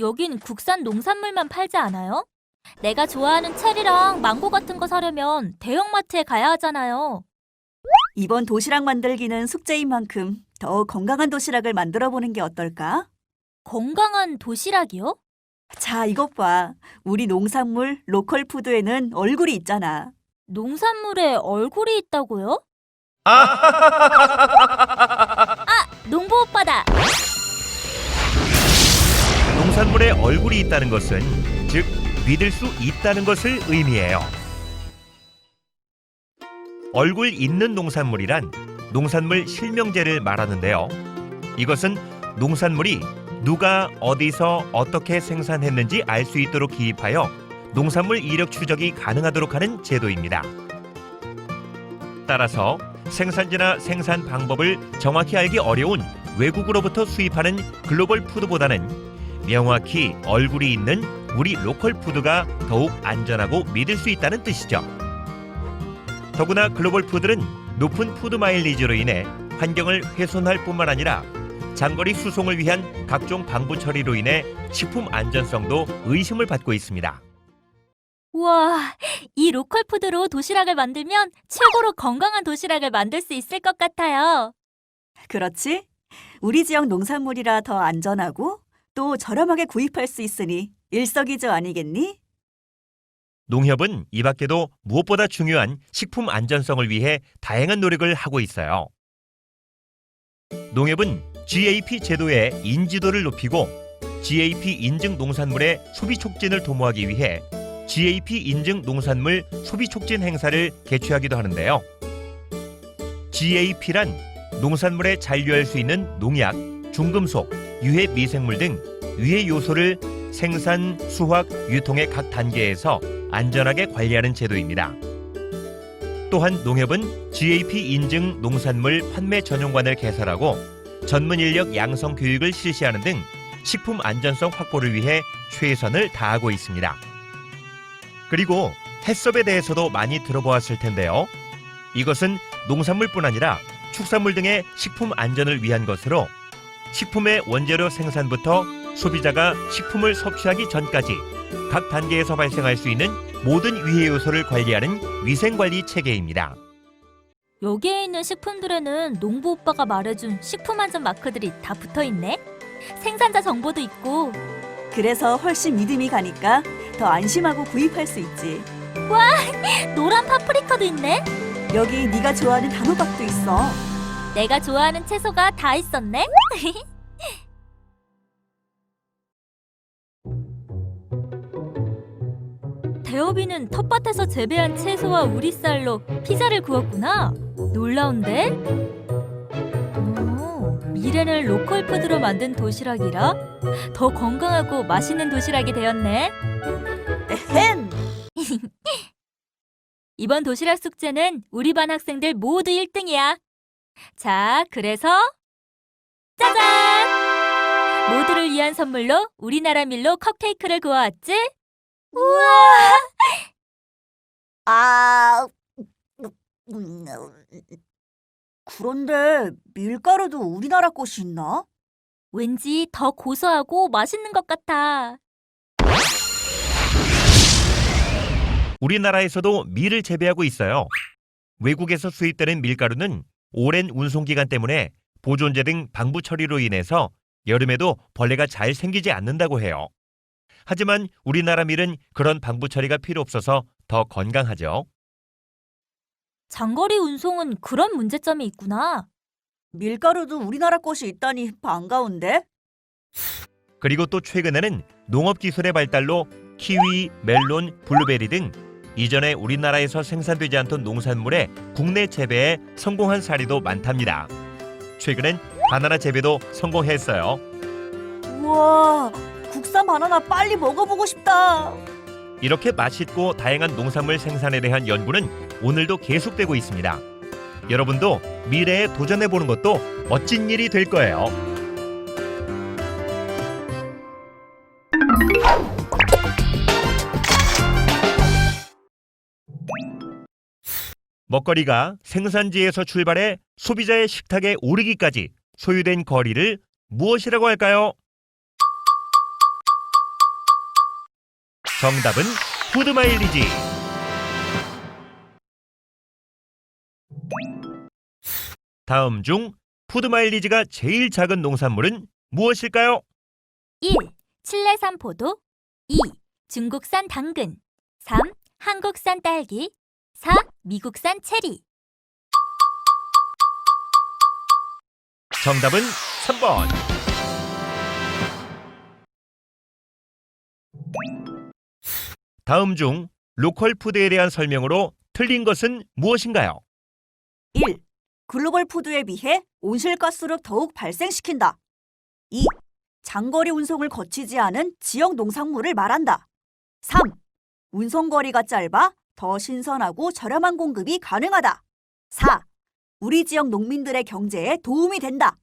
여긴 국산 농산물만 팔지 않아요? 내가 좋아하는 체리랑 망고 같은 거 사려면 대형마트에 가야 하잖아요. 이번 도시락 만들기는 숙제인 만큼 더 건강한 도시락을 만들어 보는 게 어떨까? 건강한 도시락이요? 자, 이것 봐. 우리 농산물 로컬 푸드에는 얼굴이 있잖아. 농산물에 얼굴이 있다고요? 아, 농부 오빠다. 농산물에 얼굴이 있다는 것은 즉 믿을 수 있다는 것을 의미해요. 얼굴 있는 농산물이란 농산물 실명제를 말하는데요. 이것은 농산물이 누가 어디서 어떻게 생산했는지 알 수 있도록 기입하여 농산물 이력 추적이 가능하도록 하는 제도입니다. 따라서 생산지나 생산 방법을 정확히 알기 어려운 외국으로부터 수입하는 글로벌 푸드보다는 명확히 얼굴이 있는 우리 로컬 푸드가 더욱 안전하고 믿을 수 있다는 뜻이죠. 더구나 글로벌 푸드는 높은 푸드 마일리지로 인해 환경을 훼손할 뿐만 아니라 장거리 수송을 위한 각종 방부 처리로 인해 식품 안전성도 의심을 받고 있습니다. 우와, 이 로컬 푸드로 도시락을 만들면 최고로 건강한 도시락을 만들 수 있을 것 같아요. 그렇지? 우리 지역 농산물이라 더 안전하고 또 저렴하게 구입할 수 있으니 일석이조 아니겠니? 농협은 이 밖에도 무엇보다 중요한 식품 안전성을 위해 다양한 노력을 하고 있어요. 농협은 GAP 제도의 인지도를 높이고 GAP 인증 농산물의 소비 촉진을 도모하기 위해 GAP 인증 농산물 소비 촉진 행사를 개최하기도 하는데요. GAP란 농산물에 잔류할 수 있는 농약, 중금속, 유해 미생물 등 유해 요소를 생산, 수확, 유통의 각 단계에서 안전하게 관리하는 제도입니다. 또한 농협은 GAP 인증 농산물 판매 전용관을 개설하고 전문 인력 양성 교육을 실시하는 등 식품 안전성 확보를 위해 최선을 다하고 있습니다. 그리고 해썹에 대해서도 많이 들어보았을 텐데요. 이것은 농산물뿐 아니라 축산물 등의 식품 안전을 위한 것으로 식품의 원재료 생산부터 소비자가 식품을 섭취하기 전까지 각 단계에서 발생할 수 있는 모든 위해 요소를 관리하는 위생 관리 체계입니다. 여기에 있는 식품들에는 농부 오빠가 말해준 식품 안전 마크들이 다 붙어 있네. 생산자 정보도 있고 그래서 훨씬 믿음이 가니까 더 안심하고 구입할 수 있지. 노란 파프리카도 있네. 여기 네가 좋아하는 단호박도 있어. 내가 좋아하는 채소가 다 있었네. 대어비는 텃밭에서 재배한 채소와 우리쌀로 피자를 구웠구나. 놀라운데? 오, 미래를 로컬 푸드로 만든 도시락이라 더 건강하고 맛있는 도시락이 되었네. 햄! 이번 도시락 숙제는 우리 반 학생들 모두 1등이야. 자, 그래서 짜잔! 모두를 위한 선물로 우리나라 밀로 컵케이크를 구워왔지? 우와! 아, 음, 그런데 밀가루도 우리나라 것이 있나? 왠지 더 고소하고 맛있는 것 같아. 우리나라에서도 밀을 재배하고 있어요. 외국에서 수입되는 밀가루는 오랜 운송 기간 때문에 보존제 등 방부 처리로 인해서 여름에도 벌레가 잘 생기지 않는다고 해요. 하지만 우리나라 밀은 그런 방부 처리가 필요 없어서 더 건강하죠. 장거리 운송은 그런 문제점이 있구나. 밀가루도 우리나라 것이 있다니 반가운데? 그리고 또 최근에는 농업 기술의 발달로 키위, 멜론, 블루베리 등 이전에 우리나라에서 생산되지 않던 농산물의 국내 재배에 성공한 사례도 많답니다. 최근엔 바나나 재배도 성공했어요. 우와, 국산 바나나 빨리 먹어보고 싶다. 이렇게 맛있고 다양한 농산물 생산에 대한 연구는 오늘도 계속되고 있습니다. 여러분도 미래에 도전해 보는 것도 멋진 일이 될 거예요. 먹거리가 생산지에서 출발해 소비자의 식탁에 오르기까지 소요된 거리를 무엇이라고 할까요? 정답은 푸드 마일리지. 다음 중 푸드 마일리지가 제일 작은 농산물은 무엇일까요? 1. 칠레산 포도 2. 중국산 당근 3. 한국산 딸기 4. 미국산 체리 정답은 3번. 다음 중 로컬 푸드에 대한 설명으로 틀린 것은 무엇인가요? 1. 글로벌 푸드에 비해 온실가스를 더욱 발생시킨다. 2. 장거리 운송을 거치지 않은 지역 농산물을 말한다. 3. 운송거리가 짧아 더 신선하고 저렴한 공급이 가능하다. 4. 우리 지역 농민들의 경제에 도움이 된다.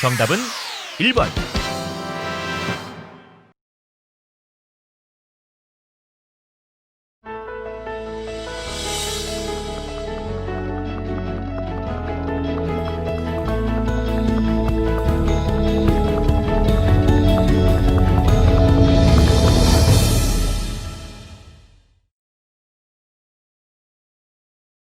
정답은 1번.